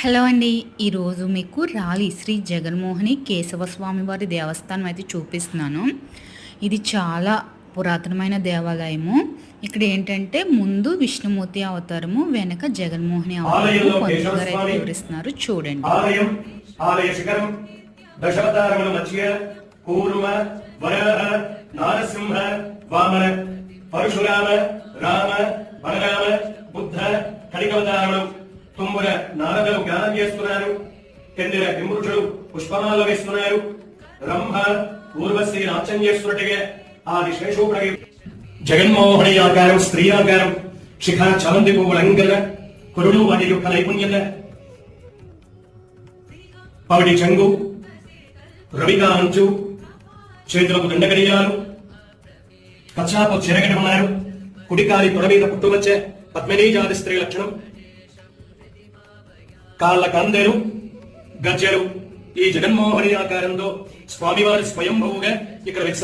Hello అండి. ఈరోజు మీకు రాలి శ్రీ జగన్మోహిని కేశవ స్వామి వారి దేవస్థానం అయితే చూపిస్తున్నాను. ఇది చాలా పురాతనమైన దేవాలయము. ఇక్కడ ఏంటంటే ముందు విష్ణుమూర్తి అవతారము వెనక జగన్మోహిని అవతారము కేశవ గారు అయితే వివరిస్తున్నారు. చూడండి. నారసింహ వామన పరశురామ రామ బలరామ తుమ్ముర నారదలు గానం చేస్తున్నారు. కెండిర కింపురుషుడు పుష్పమాలు వేస్తున్నారు. బ్రహ్మ ఊర్వశి నాట్యం చేస్తున్నట్టుగా ఆది శేషోపడి జగన్మోహని ఆకారం స్త్రీ ఆకారం శిఖ చమంతి పువ్వులంగన కురుడు వాటి యొక్క నైపుణ్యత పవిడి చెంగు రవిగా అంచు చేతులకు దండగడియాలు కచ్చాపు చిరగటి ఉన్నారు కుడికాలి తొడ మీద పుట్టుమచ్చే పద్మినీ జాతి స్త్రీ లక్షణం కాళ్ళ కందెలు గజ్జెలు ఈ జగన్మోహని ఆకారంతో స్వామివారి స్వయంభవుగా ఇక్కడ విత్స